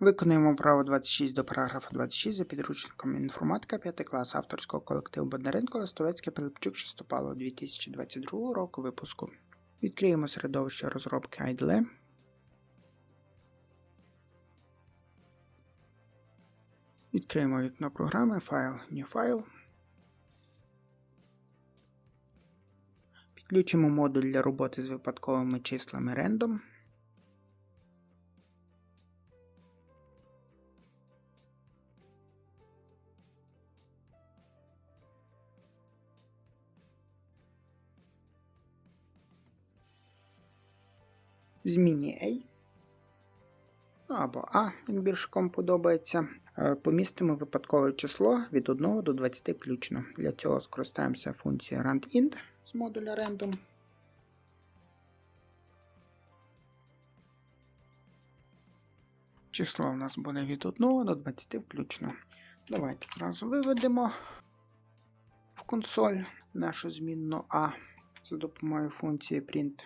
Виконуємо право 26 до параграфа 26 за підручником інформатика 5 клас авторського колективу Бондаренко Листовецький Пилипчук Шестопало 2022 року випуску. Відкриємо середовище розробки IDLE. Відкриємо вікно програми, файл, New файл. Підключимо модуль для роботи з випадковими числами Random. В зміні A. Або А, як більш кому подобається. Е, Помістимо випадкове число від 1 до 20 включно. Для цього скористаємося функцією randint з модуля random. Число у нас буде від 1 до 20 включно. Давайте зразу виведемо в консоль нашу змінну А за допомогою функції print.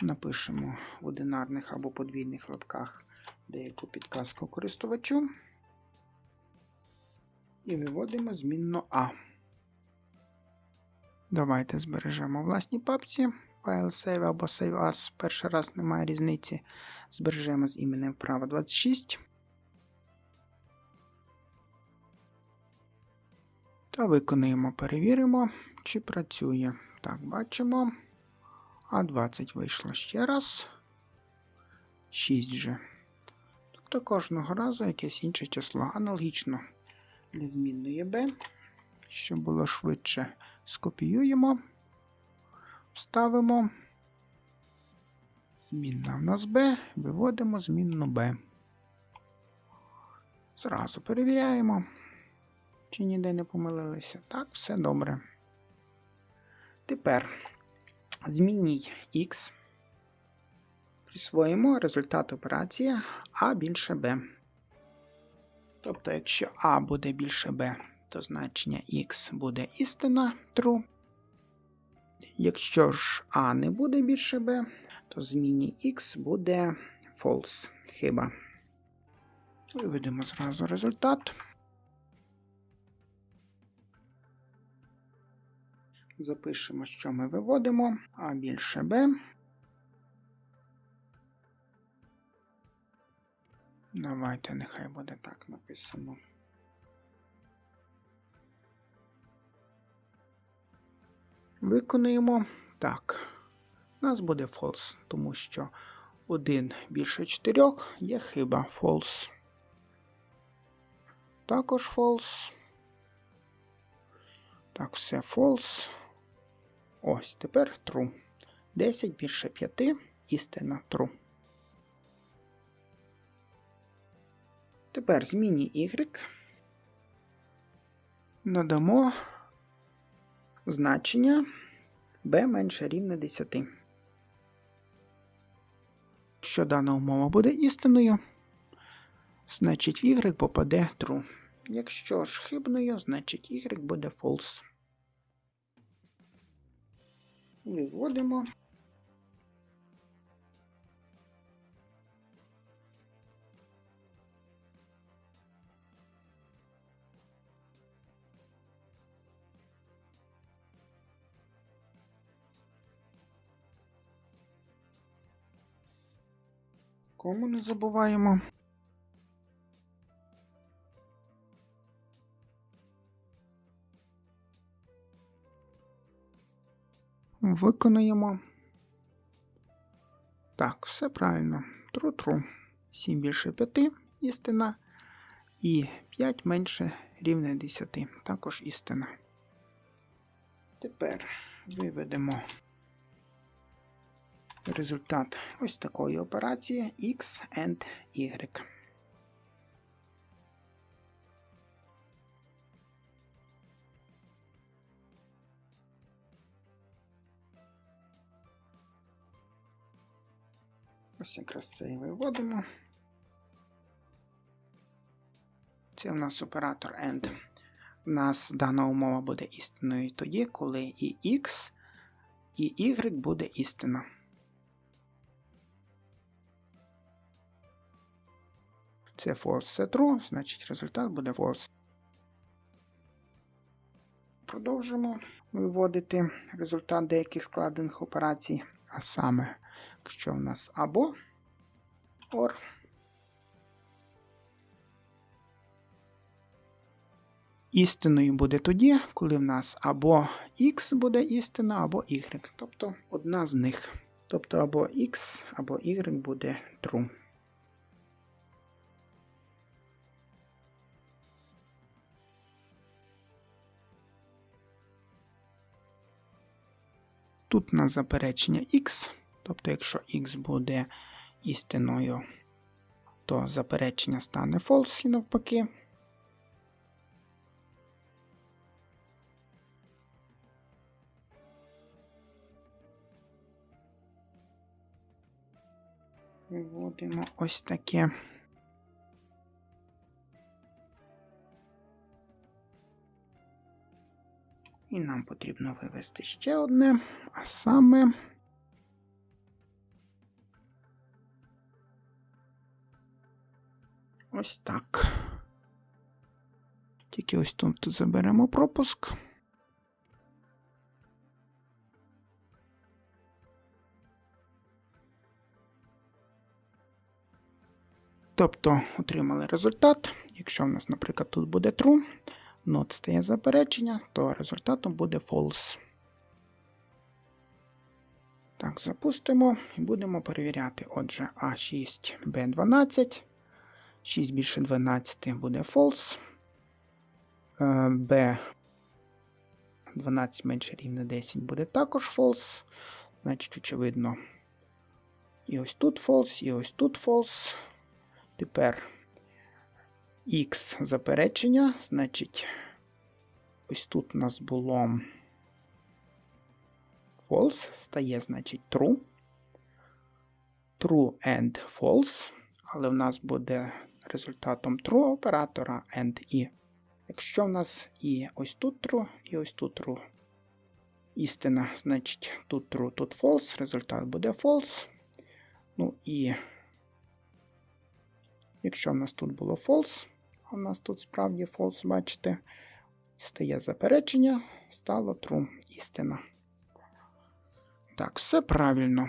Напишемо в одинарних або подвійних лапках деяку підказку користувачу. І виводимо змінну А. Давайте збережемо в власній папці. Файл save або save as. Перший раз немає різниці. Збережемо з іменем вправо 26. Та виконуємо, перевіримо, чи працює. Так, бачимо. А 20 вийшло ще раз. 6 вже. Тобто кожного разу якесь інше число. Аналогічно для змінної b. Щоб було швидше, скопіюємо, вставимо. Змінна в нас b, виводимо змінну b. Зразу перевіряємо, чи ніде не помилилися. Так, все добре. Тепер змінній x. Присвоїмо результат операції А більше Б. Тобто, якщо А буде більше Б, то значення X буде істина true. Якщо ж А не буде більше Б, то зміні X буде false. Хиба. Виведемо зразу результат. Запишемо, що ми виводимо. А більше Б. Давайте, нехай буде так написано. Виконуємо. Так. У нас буде false, тому що 1 більше 4 є хиба false. Також false. Так, все false. Ось тепер true. 10 більше 5. Істина true. Тепер зміні y. Надамо значення b менше рівне 10. Якщо дана умова буде істинною, значить y попаде true. Якщо ж хибною, значить y буде false. Виводимо. Кому не забуваємо. Виконуємо. Так, все правильно. Тру-тру. 7 більше 5 істина. І 5 менше рівне 10. Також істина. Тепер виведемо результат ось такої операції X and Y. Ось якраз це і виводимо. Це в нас оператор AND. У нас дана умова буде істинною тоді, коли і X, і Y буде істина. Це false, це true, значить результат буде false. Продовжимо виводити результат деяких складених операцій. А саме, якщо в нас або or, істиною буде тоді, коли в нас або x буде істина, або y. Тобто одна з них. Тобто або x, або y буде true. Тут у нас заперечення x, тобто, якщо x буде істиною, то заперечення стане false і навпаки. Виводимо ось таке. І нам потрібно вивести ще одне, а саме. Ось так. Тільки ось тут заберемо пропуск. Тобто отримали результат. Якщо в нас, наприклад, тут буде true, not стає заперечення, то результатом буде false. Так, запустимо і будемо перевіряти. Отже, А6, Б12. 6 більше 12 буде false. Б 12 менше рівне 10 буде також false. Значить, очевидно. І ось тут false, і ось тут false. Тепер X заперечення, значить, ось тут у нас було false, стає, значить, true. True and false, але в нас буде результатом true оператора and і. Якщо в нас і ось тут true, і ось тут true. Істина, значить, тут true, тут false, результат буде false. Ну і Якщо в нас тут було false, а в нас тут справді false, бачите, стає заперечення, стало true істина. Так, все правильно.